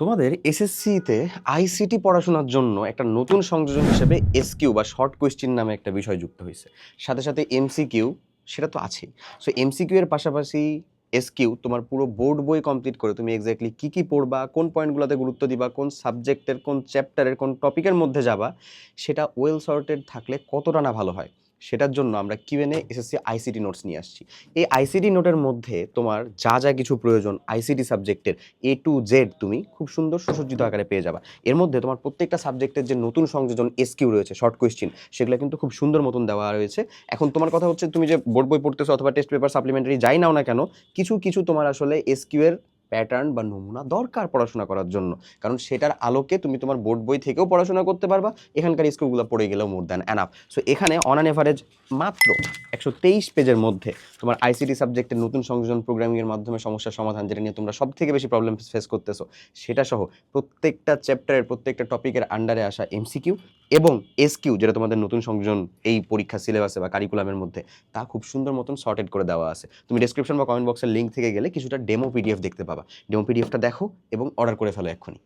তোমাদের এসএসসিতে আইসিটি পড়াশোনার জন্য একটা নতুন সংযোজন হিসেবে এসকিউ বা শর্ট কোয়েশ্চেন নামে একটা বিষয় যুক্ত হয়েছে। সাথে সাথে এমসিকিউ সেটা তো আছেই। সো এমসিকিউ এর পাশাপাশি এসকিউ তোমার পুরো বোর্ড বই কমপ্লিট করে তুমি এক্স্যাক্টলি কী কী পড়বা, কোন পয়েন্টগুলোতে গুরুত্ব দিবা, কোন সাবজেক্টের কোন চ্যাপ্টারের কোন টপিকের মধ্যে যাবা, সেটা ওয়েল সর্টেড থাকলে কতটা না ভালো হয়? সেটার জন্য আমরা কিউএনএ এসএসসি আইসিটি নোটস নিয়ে আসছি। এই আইসিটি নোটের মধ্যে তোমার যা যা কিছু প্রয়োজন আইসিটি সাবজেক্টের এ টু জেড তুমি খুব সুন্দর সুসজ্জিত আকারে পেয়ে যাবা। এর মধ্যে তোমার প্রত্যেকটা সাবজেক্টের যে নতুন সংযোজন এসকিউ রয়েছে শর্ট কোয়েশ্চেন সেগুলো কিন্তু খুব সুন্দর মতন দেওয়া রয়েছে। এখন তোমার কথা হচ্ছে তুমি যে বোর্ড বই পড়তেছো অথবা টেস্ট পেপার সাপ্লিমেন্টারি যাই নাও না কেন, কিছু কিছু তোমার আসলে এসকিউ এর প্যাটার্ন বা নমুনা দরকার পড়াশোনা করার জন্য। কারণ সেটার আলোকে তুমি তোমার বোর্ড বই থেকেও পড়াশোনা করতে পারবা, এখানকার স্কুলগুলো পড়ে গেলেও মোর দ্যান অ্যানাফ সো এখানে অন অ্যান এভারেজ মাত্র একশো তেইশ পেজের মধ্যে তোমার আইসিটি সাবজেক্টের নতুন সংযোজন প্রোগ্রামিংয়ের মাধ্যমে সমস্যার সমাধান যেটা নিয়ে তোমরা সব থেকে বেশি প্রবলেম ফেস করতেছো, সেটা সহ প্রত্যেকটা চ্যাপ্টারের প্রত্যেকটা টপিকের আন্ডারে আসা এমসিকিউ এবং এসকিউ যেটা তোমাদের নতুন সংযোজন এই পরীক্ষা সিলেবাসে বা কারিকুলামের মধ্যে, তা খুব সুন্দর মতন সর্টেড করে দেওয়া আছে। তুমি ডিসক্রিপশন বা কমেন্ট বক্সের লিঙ্ক থেকে গেলে কিছুটা ডেমো পিডিএফ দেখতে পাবা। ডেমো পিডিএফটা দেখো এবং অর্ডার করে ফেলো এক্ষুনি।